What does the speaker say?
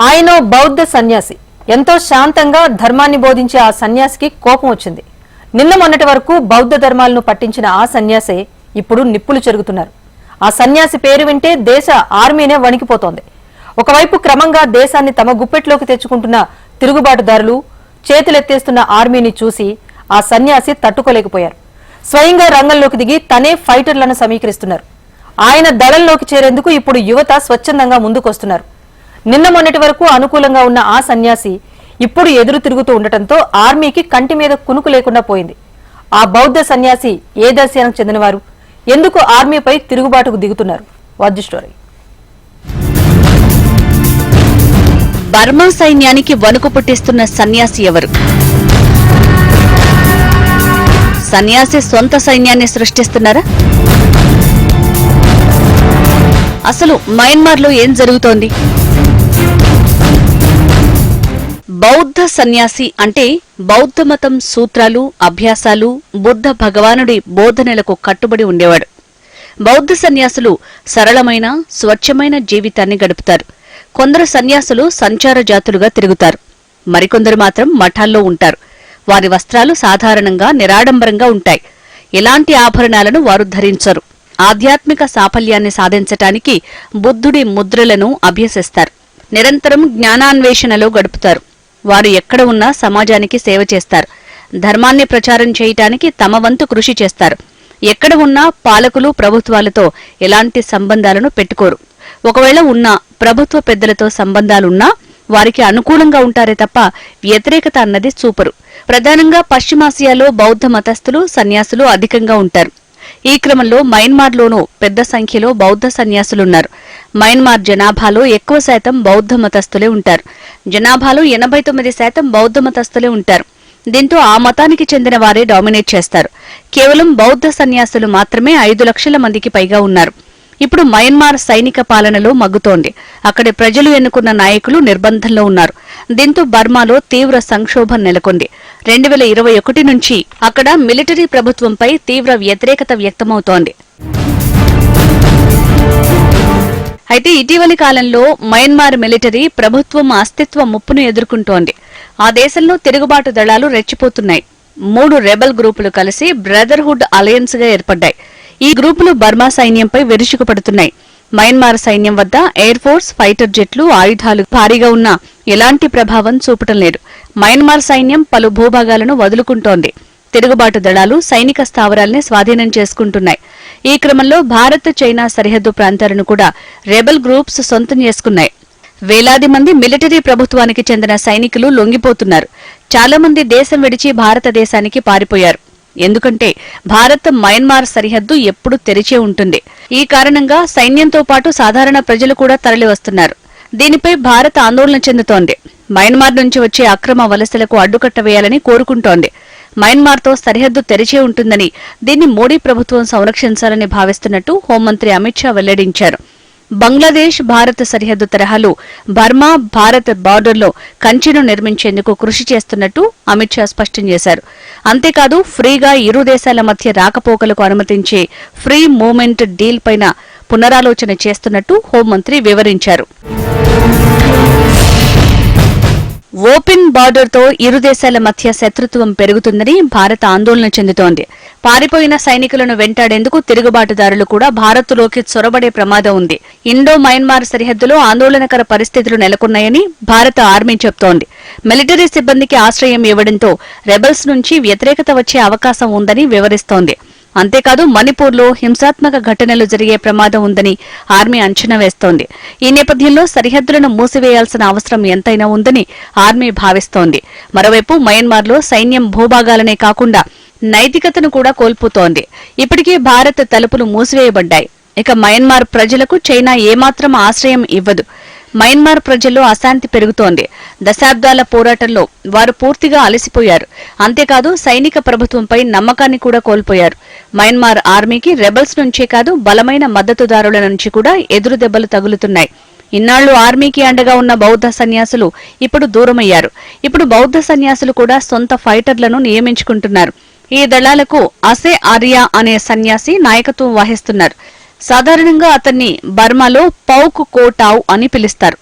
ఆయన బౌద్ధ సన్యాసి. ఎంతో శాంతంగా ధర్మాన్ని బోధించే ఆ సన్యాసికి కోపం వచ్చింది. నిన్న మొన్నటి వరకు బౌద్ధ ధర్మాలను పట్టించిన ఆ సన్యాసే ఇప్పుడు నిప్పులు చెరుగుతున్నారు. ఆ సన్యాసి పేరు వింటే దేశ ఆర్మీనే వణికిపోతోంది. ఒకవైపు క్రమంగా దేశాన్ని తమ గుప్పెట్లోకి తెచ్చుకుంటున్న తిరుగుబాటుదారులు చేతులెత్తేస్తున్న ఆర్మీని చూసి ఆ సన్యాసి తట్టుకోలేకపోయారు. స్వయంగా రంగంలోకి దిగి తనే ఫైటర్లను సమీకరిస్తున్నారు. ఆయన దళంలోకి చేరేందుకు ఇప్పుడు యువత స్వచ్ఛందంగా ముందుకొస్తున్నారు. నిన్న మొన్నటి వరకు అనుకూలంగా ఉన్న ఆ సన్యాసి ఇప్పుడు ఎదురు తిరుగుతూ ఉండటంతో ఆర్మీకి కంటి మీద కునుకు లేకుండా పోయింది. ఆ బౌద్ధ సన్యాసి ఏ దర్శనానికి చెందినవారు? ఎందుకు ఆర్మీపై తిరుగుబాటుకు దిగుతున్నారు? Watch story. బర్మా సైన్యానికి వణుకు పుట్టిస్తున్న సన్యాసి ఎవరు? సన్యాసి సొంత సైన్యాన్ని సృష్టిస్తున్నారా? అసలు మయన్మార్లో ఏం జరుగుతోంది? బౌద్ధ సన్యాసి అంటే బౌద్ధమతం సూత్రాలు అభ్యాసాలు బుద్ధ భగవానుడి బోధనలకు కట్టుబడి ఉండేవాడు. బౌద్ధ సన్యాసులు సరళమైన స్వచ్ఛమైన జీవితాన్ని గడుపుతారు. కొందరు సన్యాసులు సంచార జాతులుగా తిరుగుతారు. మరికొందరు మాత్రం మఠాల్లో ఉంటారు. వారి వస్త్రాలు సాధారణంగా నిరాడంబరంగా ఉంటాయి. ఎలాంటి ఆభరణాలను వారు ధరించరు. ఆధ్యాత్మిక సాఫల్యాన్ని సాధించటానికి బుద్ధుడి ముద్రలను అభ్యసిస్తారు. నిరంతరం జ్ఞానాన్వేషణలో గడుపుతారు. వారు ఎక్కడ ఉన్నా సమాజానికి సేవ చేస్తారు. ధర్మాన్ని ప్రచారం చేయటానికి తమ వంతు కృషి చేస్తారు. ఎక్కడ ఉన్నా పాలకులు ప్రభుత్వాలతో ఎలాంటి సంబంధాలను పెట్టుకోరు. ఒకవేళ ఉన్నా ప్రభుత్వ పెద్దలతో సంబంధాలున్నా వారికి అనుకూలంగా ఉంటారే తప్ప వ్యతిరేకత అన్నది చూపరు ప్రధానంగా పశ్చిమాసియాలో బౌద్ధ మతస్థులు సన్యాసులు అధికంగా ఉంటారు. ఈ క్రమంలో మయన్మార్లోనూ పెద్ద సంఖ్యలో బౌద్ధ సన్యాసులున్నారు. మయన్మార్ జనాభాలో ఎక్కువ శాతం బౌద్ధ మతస్థులే ఉంటారు. జనాభాలో ఎనభై తొమ్మిది శాతం బౌద్ధ మతస్థులే ఉంటారు. దీంతో ఆ మతానికి చెందిన వారే డామినేట్ చేస్తారు. కేవలం బౌద్ధ సన్యాసులు మాత్రమే ఐదు లక్షల మందికి పైగా ఉన్నారు. ఇప్పుడు మయన్మార్ సైనిక పాలనలో మగ్గుతోంది. అక్కడి ప్రజలు ఎన్నుకున్న నాయకులు నిర్బంధంలో ఉన్నారు. దీంతో బర్మాలో తీవ్ర సంక్షోభం నెలకొంది. రెండు వేల ఇరవై ఒకటి నుంచి అక్కడ మిలిటరీ ప్రభుత్వంపై తీవ్ర వ్యతిరేకత వ్యక్తమవుతోంది. అయితే ఇటీవలి కాలంలో మయన్మార్ మిలిటరీ ప్రభుత్వం అస్తిత్వ ముప్పును ఎదుర్కొంటోంది. ఆ దేశంలో తిరుగుబాటు దళాలు రెచ్చిపోతున్నాయి. మూడు రెబల్ గ్రూపులు కలిసి బ్రదర్హుడ్ అలయన్స్గా ఏర్పడ్డాయి. ఈ గ్రూపులు బర్మా సైన్యంపై విరుచుకుపడుతున్నాయి. మయన్మార్ సైన్యం వద్ద ఎయిర్ ఫోర్స్ ఫైటర్ జెట్లు ఆయుధాలు భారీగా ఉన్నా ఎలాంటి ప్రభావం చూపటం లేదు. మయన్మార్ సైన్యం పలు భూభాగాలను వదులుకుంటోంది. తిరుగుబాటు దళాలు సైనిక స్థావరాల్ని స్వాధీనం చేసుకుంటున్నాయి. ఈ క్రమంలో భారత్ చైనా సరిహద్దు ప్రాంతాలను కూడా రెబల్ గ్రూప్స్ సొంతం చేసుకున్నాయి. వేలాది మంది మిలిటరీ ప్రభుత్వానికి చెందిన సైనికులు లొంగిపోతున్నారు. చాలా మంది దేశం విడిచి భారతదేశానికి పారిపోయారు. ఎందుకంటే భారత్ మయన్మార్ సరిహద్దు ఎప్పుడూ తెరిచే ఉంటుంది. ఈ కారణంగా సైన్యంతో పాటు సాధారణ ప్రజలు కూడా తరలి వస్తున్నారు దీనిపై భారత్ ఆందోళన చెందుతోంది. మయన్మార్ నుంచి వచ్చే అక్రమ వలసలకు అడ్డుకట్ట వేయాలని కోరుకుంటోంది. మయన్మార్తో సరిహద్దు తెరిచే ఉంటుందని దీన్ని మోడీ ప్రభుత్వం సంరక్షించాలని భావిస్తున్నట్టు హోంమంత్రి అమిత్ షా వెల్లడించారు. బంగ్లాదేశ్ భారత్ సరిహద్దు తరహాలో బర్మా భారత్ బార్డర్లో కంచెను నిర్మించేందుకు కృషి చేస్తున్నట్టు అమిత్ షా స్పష్టం చేశారు. అంతేకాదు ఫ్రీగా ఇరు దేశాల మధ్య రాకపోకలకు అనుమతించే ఫ్రీ మూవ్మెంట్ డీల్ పైన పునరాలోచన చేస్తున్నట్టు హోంమంత్రి వివరించారు. ఓపెన్ బార్డర్తో ఇరు దేశాల మధ్య శత్రుత్వం పెరుగుతుందని భారత్ ఆందోళన చెందుతోంది. పారిపోయిన సైనికులను వెంటాడేందుకు తిరుగుబాటుదారులు కూడా భారత్లోకి చొరబడే ప్రమాదం ఉంది. ఇండో మయన్మార్ సరిహద్దులో ఆందోళనకర పరిస్థితులు నెలకొన్నాయని భారత ఆర్మీ చెబుతోంది మిలిటరీ సిబ్బందికి ఆశ్రయం ఇవ్వడంతో రెబల్స్ నుంచి వ్యతిరేకత వచ్చే అవకాశం ఉందని వివరిస్తోంది. అంతేకాదు మణిపూర్లో హింసాత్మక ఘటనలు జరిగే ప్రమాదం ఉందని ఆర్మీ అంచనా వేస్తోంది. ఈ నేపథ్యంలో సరిహద్దులను మూసివేయాల్సిన అవసరం ఎంతైనా ఉందని ఆర్మీ భావిస్తోంది. మరోవైపు మయన్మార్లో సైన్యం భూభాగాలనే కాకుండా నైతికతను కూడా కోల్పోతోంది. ఇప్పటికే భారత్ తలుపులు మూసివేయబడ్డాయి. ఇక మయన్మార్ ప్రజలకు చైనా ఏమాత్రం ఆశ్రయం ఇవ్వదు. మయన్మార్ ప్రజల్లో అశాంతి పెరుగుతోంది. దశాబ్దాల పోరాటంలో వారు పూర్తిగా అలసిపోయారు. అంతేకాదు సైనిక ప్రభుత్వంపై నమ్మకాన్ని కూడా కోల్పోయారు. మయన్మార్ ఆర్మీకి రెబల్స్ నుంచే కాదు బలమైన మద్దతుదారుల నుంచి కూడా ఎదురు దెబ్బలు తగులుతున్నాయి. ఇన్నాళ్ళు ఆర్మీకి అండగా ఉన్న బౌద్ధ సన్యాసులు ఇప్పుడు దూరమయ్యారు. ఇప్పుడు బౌద్ధ సన్యాసులు కూడా సొంత ఫైటర్లను నియమించుకుంటున్నారు. ఈ దళాలకు అసే ఆర్యా అనే సన్యాసి నాయకత్వం వహిస్తున్నారు. సాధారణంగా అతన్ని బర్మాలో పౌక్ కోటావ్ అని పిలుస్తారు.